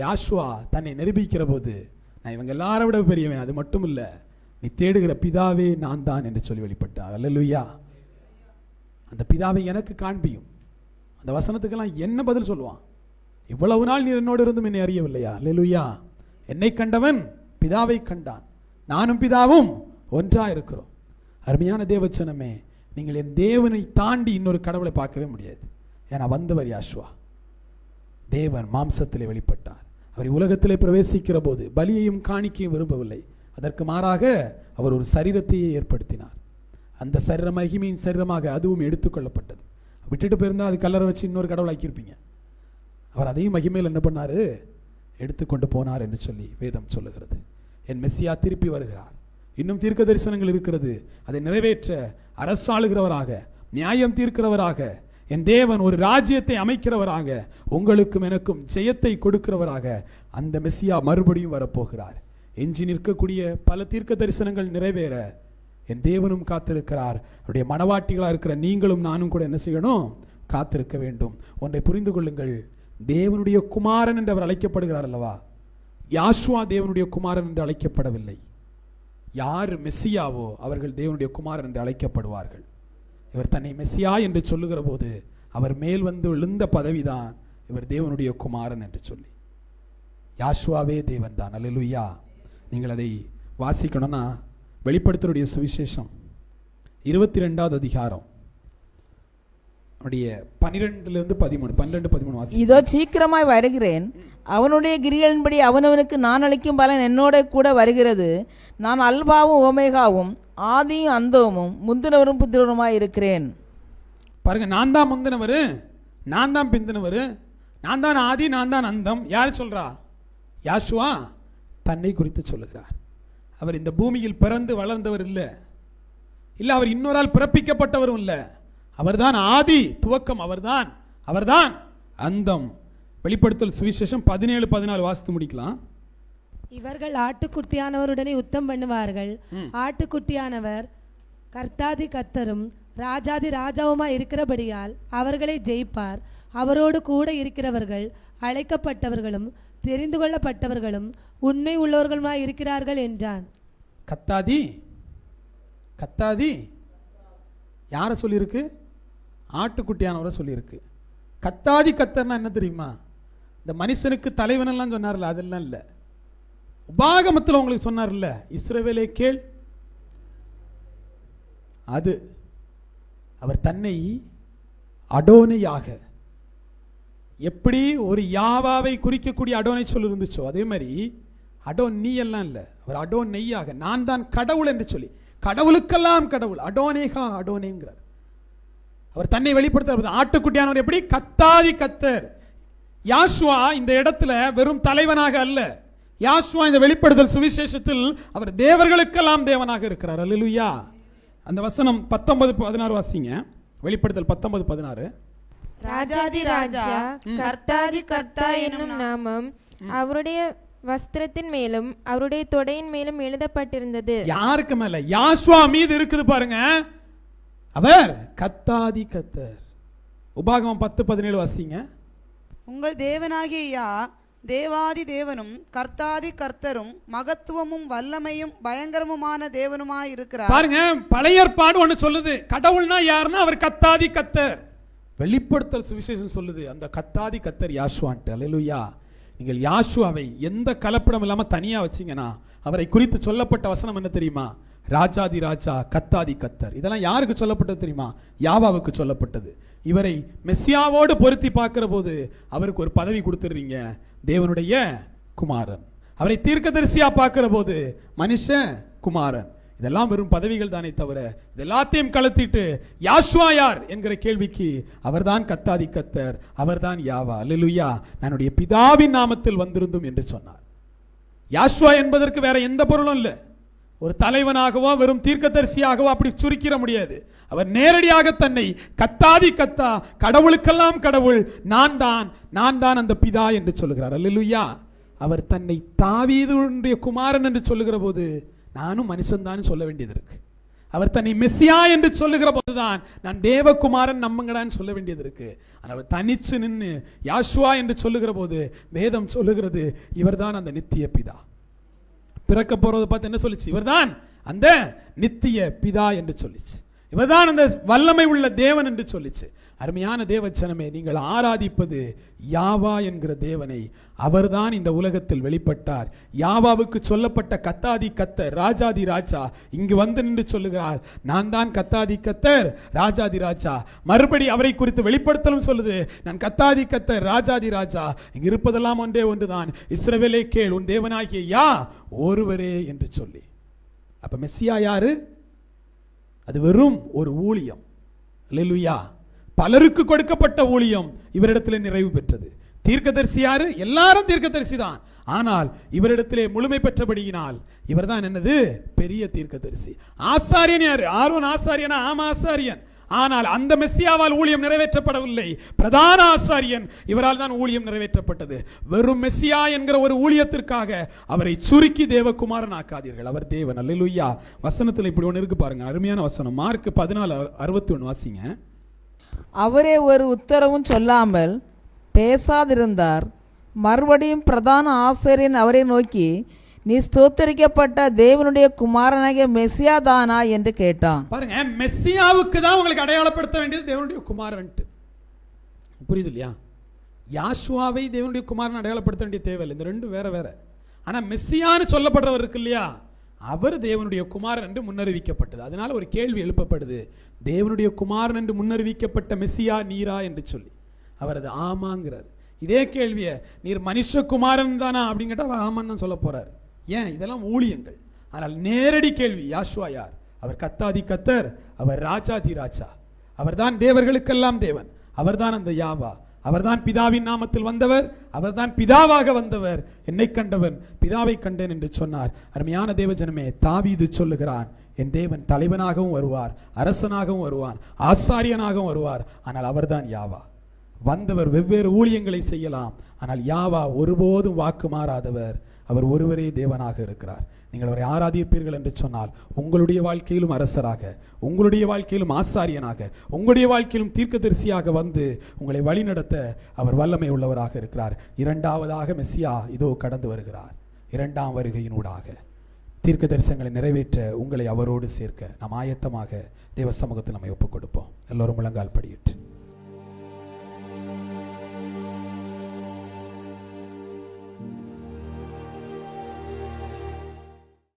Yeshua தன்னை நிரூபிக்கிற போது நான் இவங்க எல்லாரை விட பெரியவன் அது மட்டும் இல்லை நீ தேடுகிற பிதாவே நான் தான் என்று சொல்லி வெளிப்பட்டார். அல்லலுயா. அந்த பிதாவை எனக்கு காண்பியும். அந்த வசனத்துக்கெல்லாம் என்ன பதில் சொல்லுவான்? இவ்வளவு நாள் நீ என்னோடு இருந்தும் என்னை அறியவில்லையா? அல்லேலூயா. என்னை கண்டவன் பிதாவை கண்டான். நானும் பிதாவும் ஒன்றாக இருக்கிறோம். அருமையான தேவச்சனமே நீங்கள் என் தேவனை தாண்டி இன்னொரு கடவுளை பார்க்கவே முடியாது. ஏன்னா வந்தவர் யாஷ்வா. தேவன் மாம்சத்தில் வெளிப்பட்டார். அவர் உலகத்திலே பிரவேசிக்கிற போது பலியையும் காணிக்கையும் விரும்பவில்லை. அதற்கு மாறாக அவர் ஒரு சரீரத்தையே ஏற்படுத்தினார். அந்த சரீர மகிமையின் சரீரமாக அதுவும் எடுத்துக்கொள்ளப்பட்டது விட்டுட்டு போயிருந்தால் அது கல்லறை வச்சு இன்னொரு கடவுளாக்கியிருப்பீங்க அவர் அதையும் மகிமையில் என்ன பண்ணாரு? எடுத்துக்கொண்டு போனார் என்று சொல்லி வேதம் சொல்லுகிறது. என் மெஸ்ஸியா திருப்பி வருகிறார். இன்னும் தீர்க்க தரிசனங்கள் இருக்கிறது. அதை நிறைவேற்ற அரசாளுகிறவராக நியாயம் தீர்க்கிறவராக என் தேவன் ஒரு ராஜ்யத்தை அமைக்கிறவராக உங்களுக்கும் எனக்கும் ஜெயத்தை கொடுக்கிறவராக அந்த மெஸ்ஸியா மறுபடியும் வரப்போகிறார். எஞ்சி நிற்கக்கூடிய பல தீர்க்க தரிசனங்கள் நிறைவேற. என் தேவனும் காத்திருக்கிறார். அவருடைய மனவாட்டிகளாக இருக்கிற நீங்களும் நானும் கூட என்ன செய்யணும்? காத்திருக்க வேண்டும். ஒன்றை புரிந்து கொள்ளுங்கள். தேவனுடைய குமாரன் என்று அவர் அழைக்கப்படுகிறார் அல்லவா? யாஷ்வா தேவனுடைய குமாரன் என்று அழைக்கப்படவில்லை. யார் மெஸ்ஸியாவோ அவர்கள் தேவனுடைய குமாரன் என்று அழைக்கப்படுவார்கள். இவர் தன்னை மெஸ்ஸியா என்று சொல்லுகிற போது அவர் மேல் வந்து விழுந்த பதவிதான் இவர் தேவனுடைய குமாரன் என்று சொல்லி. யாஷ்வாவே தேவன் தான் அல்லலுயா. நீங்கள் அதை வாசிக்கணும்னா வெளிப்படுத்தருடைய சுவிசேஷம். இருபத்தி ரெண்டாவது அதிகாரம். அவருடைய பன்னிரெண்டுலேருந்து பதிமூணு பன்னிரெண்டு பதிமூணு வாசி. இதோ சீக்கிரமாய் வருகிறேன். அவனுடைய கிரிகளின்படி அவனவனுக்கு நான் அளிக்கும் பலன் என்னோட கூட வருகிறது. நான் அல்பாவும் ஓமேகாவும் ஆதியும் அந்தமும் முந்தினவரும் புத்திரருமாய் இருக்கிறேன். பாருங்க நான் தான் முந்தினவர் நான் தான் பிந்தினவர் நான் தான் ஆதி நான் தான் அந்தம். யார் சொல்றா? யாஷுவா தன்னை குறித்து சொல்லுகிறார். அவர் இந்த பூமியில் பிறந்து வளர்ந்தவர் இல்லை. இல்லை அவர் இன்னொரால் பிறப்பிக்கப்பட்டவரும் இல்லை. அவர்தான் ஆதி துவக்கம் அவர்தான் அவர்தான். அந்தம். வெளிப்படுத்தல் சுவிசேஷம் பதினேழு பதினாலு வாசித்து முடிக்கலாம். இவர்கள் ஆட்டுக்குட்டியானவருடனே யுத்தம் பண்ணுவார்கள். ஆட்டுக்குட்டியானவர் கர்த்தாதி கத்தரும் ராஜாதி ராஜாவுமா இருக்கிறபடியால் அவர்களை ஜெயிப்பார். அவரோடு கூட இருக்கிறவர்கள் அழைக்கப்பட்டவர்களும் தெரிந்து கொள்ளப்பட்டவர்களும் உண்மை உள்ளவர்களுமாய் இருக்கிறார்கள் என்றான். கத்தாதி கத்தாதி யாரை சொல்லியிருக்கு? ஆட்டுக்குட்டியானவரை சொல்லியிருக்கு. கத்தாதி கத்தர்னா என்ன தெரியுமா? இந்த மனுஷனுக்கு தலைவனெல்லாம் சொன்னார்ல அதெல்லாம் இல்லை. உபாகமத்தில் உங்களுக்கு சொன்னார்ல இஸ்ரவேலே கேள். அது அவர் தன்னை அடோனையாக எப்படி ஒரு யாவாவை குறிக்கக்கூடிய அடோனை சொல் இருந்துச்சோ அதே மாதிரி அடோன் நீ எல்லாம் இல்லை. அவர் அடோன் நெய்யாக நான் தான் கடவுள் என்று சொல்லி கடவுளுக்கெல்லாம் கடவுள் அடோனேகா அடோனேங்கிறார். அவர் தன்னை வெளிப்படுத்த ஆட்டுக்குட்டியானவர். எப்படி? கத்தாதி கத்தர். யாஷ்வா இந்த இடத்துல வெறும் தலைவனாக அல்ல. யாஷ்வா இந்த வெளிப்படுத்தல் சுவிசேஷத்தில் அவர் தேவர்களுக்கெல்லாம் தேவனாக இருக்கிறார். அல்லேலூயா. அந்த வசனம் பத்தொன்பது பதினாறு வாசிங்க. வெளிப்படுத்தல் பத்தொன்பது பதினாறு. ராஜாதி ராஜா கர்த்தாதி கர்த்தா என்னும் நாமம் அவருடைய வஸ்திரத்தின் மேலும் அவருடைய தொடையின் மேலும் எழுதப்பட்டிருந்தது. யாருக்கு மேல? யாஷ்வா மீது இருக்குது பாருங்க. அவர் கத்தாதி கத்தர். உபாகமம் பத்து பதினேழு வாசிங்க. உங்கள் தேவனாகிய யா தேவாதி தேவனும் கர்த்தாதி கர்த்தரும் மகத்துவமும் வல்லமையும் பயங்கரமுமான தேவனுமாய் இருக்கிறார் பாருங்க பழைய ஏற்பாடு ஒண்ணு சொல்லுது. கடவுள்னா யாருன்னா அவர் கத்தாதி கத்தர். வெளிப்படுத்தல் சுவிசேஷம் சொல்லுது. அந்த கத்தாதி கத்தர் யாஷ்வான்ட்டு அல்லேலூயா. நீங்கள் யாஷ்வாவை எந்த கலப்படம் இல்லாம தனியா வச்சீங்கன்னா அவரை குறித்து சொல்லப்பட்ட வசனம் என்ன தெரியுமா? ராஜாதி ராஜா கத்தாதி கத்தர். இதெல்லாம் யாருக்கு சொல்லப்பட்டது தெரியுமா? யாவாவுக்கு சொல்லப்பட்டது. இவரை மெஸ்ஸியாவோடு பொருத்தி பார்க்கிற போது அவருக்கு ஒரு பதவி கொடுத்துடுறீங்க. தேவனுடைய குமாரன். அவரை தீர்க்கதரிசியா பார்க்கிற போது மனுஷன் குமாரன். இதெல்லாம் வெறும் பதவிகள் தானே தவிர இதெல்லாத்தையும் கலத்திட்டு யாஷ்வா யார் என்கிற கேள்விக்கு அவர்தான் கத்தாதி கத்தர் அவர்தான் யாவா. அல்லேலூயா. நானுடைய பிதாவின் நாமத்தில் வந்திருந்தும் என்று சொன்னார். யாஷ்வா என்பதற்கு வேற எந்த பொருளும் இல்லை. ஒரு தலைவனாகவோ வெறும் தீர்க்கதரிசியாகவோ அப்படி சுருக்கிட முடியாது. அவர் நேரடியாக தன்னை கத்தாதி கத்தா கடவுளுக்கெல்லாம் கடவுள் நான் தான் நான் தான் அந்த பிதா என்று சொல்லுகிறார். அல்லா அவர் தன்னை தாவீதுடைய குமாரன் என்று சொல்லுகிற போது நானும் மனுஷன்தான் சொல்ல வேண்டியது இருக்கு. அவர் தன்னை மெஸ்ஸியா என்று சொல்லுகிற போதுதான் நான் தேவகுமாரன் நம்புங்கடான்னு சொல்ல வேண்டியது இருக்கு. ஆனால் தனிச்சு நின்று யாஷ்வா என்று சொல்லுகிற போது வேதம் சொல்லுகிறது இவர்தான் அந்த நித்திய பிதா. பிறக்க போறதை பார்த்து என்ன சொல்லிச்சு? இவர்தான் அந்த நித்திய பிதா என்று சொல்லிச்சு. இவர்தான் அந்த வல்லமை உள்ள தேவன் என்று சொல்லிச்சு. அருமையான தேவச்சனமே நீங்கள் ஆராதிப்பது யாவா என்கிற தேவனை. அவர்தான் இந்த உலகத்தில் வெளிப்பட்டார். யாவாவுக்கு சொல்லப்பட்ட கத்தாதி கத்தர் ராஜாதி ராஜா இங்கு வந்து நின்று சொல்லுகிறார் நான் தான் கத்தாதி கத்தர் ராஜாதி ராஜா. மறுபடி அவரை குறித்து வெளிப்படுத்தலும் சொல்லுது நான் கத்தாதி கத்தர் ராஜாதி ராஜா. இங்கு இருப்பதெல்லாம் ஒன்றே ஒன்றுதான். இஸ்ரவேலே கேள் உன் தேவனாகிய யா ஒருவரே என்று சொல்லி. அப்ப மெஸ்ஸியா யாரு? அது வெறும் ஒரு ஊழியம். லெலுயா பலருக்கு கொடுக்கப்பட்ட ஊழியம் இவரிடத்திலே நிறைவு பெற்றது. தீர்க்கதரிசி யாரு? எல்லாரும் தீர்க்கதரிசி தான். ஆனால் இவரிடத்திலே முழுமை பெற்றபடியினால் இவர்தான் என்னது? பெரிய தீர்க்கதரிசி. ஆசாரியன் யாரு? ஆர்வன் ஆசாரியனா? ஆமா ஆசாரியன். ஆனால் அந்த மெஸ்ஸியாவால் ஊழியம் நிறைவேற்றப்படவில்லை. பிரதான ஆசாரியன் இவரால் தான் ஊழியம் நிறைவேற்றப்பட்டது. வெறும் மெஸ்ஸியா என்கிற ஒரு ஊழியத்திற்காக அவரை சுருக்கி தேவகுமாரன் ஆக்காதீர்கள். அவர் தேவன். அல்லேலூயா. வசனத்தில் இப்படி ஒன்று இருக்கு பாருங்க. அருமையான வசனம். மார்க் பதினாலு அறுபத்தி ஒன்று வாசிங்க. அவரே ஒரு உத்தரவும் சொல்லாமல் பேசாதிருந்தார். மறுபடியும் பிரதான ஆசிரியன் அவரை நோக்கி நீ ஸ்தோத்தரிக்கப்பட்ட தேவனுடைய குமாரனாகிய மெஸ்ஸியா தானா? என்று கேட்டான். பாருங்க மெஸ்ஸியாவுக்கு தான் உங்களுக்கு அடையாளப்படுத்த வேண்டியது தேவனுடைய குமாரன்ட்டு. புரியுது இல்லையா யாஷுவாவை தேவனுடைய குமாரன் அடையாளப்படுத்த வேண்டிய தேவையில்லை. இந்த ரெண்டும் வேற வேற. ஆனால் மெஸ்ஸியான்னு சொல்லப்படுறவர் இருக்கு இல்லையா? அவர் தேவனுடைய குமாரன் என்று முன்னறிவிக்கப்பட்டது. அதனால் ஒரு கேள்வி எழுப்பப்படுது. தேவனுடைய குமாரன் என்று முன்னறிவிக்கப்பட்ட மெஸ்ஸியா நீரா என்று சொல்லி. அவர் அது ஆமாங்கிறார். இதே கேள்வியை நீர் மனுஷகுமாரன் தானா? அப்படின்னு கேட்டா அவர் ஆமான்னு தான் சொல்ல போகிறார் ஏன்? இதெல்லாம் ஊழியங்கள். ஆனால் நேரடி கேள்வி யாஷ்வா யார்? அவர் கத்தாதி கத்தர் அவர் ராஜாதி ராஜா. அவர்தான் தேவர்களுக்கெல்லாம் தேவன். அவர்தான் அந்த யாவா. அவர்தான் பிதாவின் நாமத்தில் வந்தவர் அவர்தான் பிதாவாக வந்தவர். என்னை கண்டவன் பிதாவை கண்டேன் என்று சொன்னார். அருமையான தேவஜனமே தாவீது சொல்லுகிறான் என் தேவன் தலைவனாகவும் வருவார் அரசனாகவும் வருவார் ஆசாரியனாகவும் வருவார். ஆனால் அவர்தான் யாவா? வந்தவர் வெவ்வேறு ஊழியங்களை செய்யலாம். ஆனால் யாவா ஒருபோதும் வாக்கு மாறாதவர். அவர் ஒருவரே தேவனாக இருக்கிறார். நீங்கள் அவரை ஆராதிப்பீர்கள் என்று சொன்னால் உங்களுடைய வாழ்க்கையிலும் அரசராக உங்களுடைய வாழ்க்கையிலும் ஆசாரியனாக உங்களுடைய வாழ்க்கையிலும் தீர்க்கதரிசியாக வந்து உங்களை வழிநடத்த அவர் வல்லமை உள்ளவராக இருக்கிறார். இரண்டாவதாக மெஸ்ஸியா இதோ கடந்து வருகிறார். இரண்டாம் வருகையினூடாக. தீர்க்க தரிசனங்களை நிறைவேற்ற உங்களை அவரோடு சேர்க்க நாம் ஆயத்தமாக தேவ சமூகத்தில் நம்மை ஒப்புக் கொடுப்போம் எல்லோரும் முழங்கால் படியிட்டு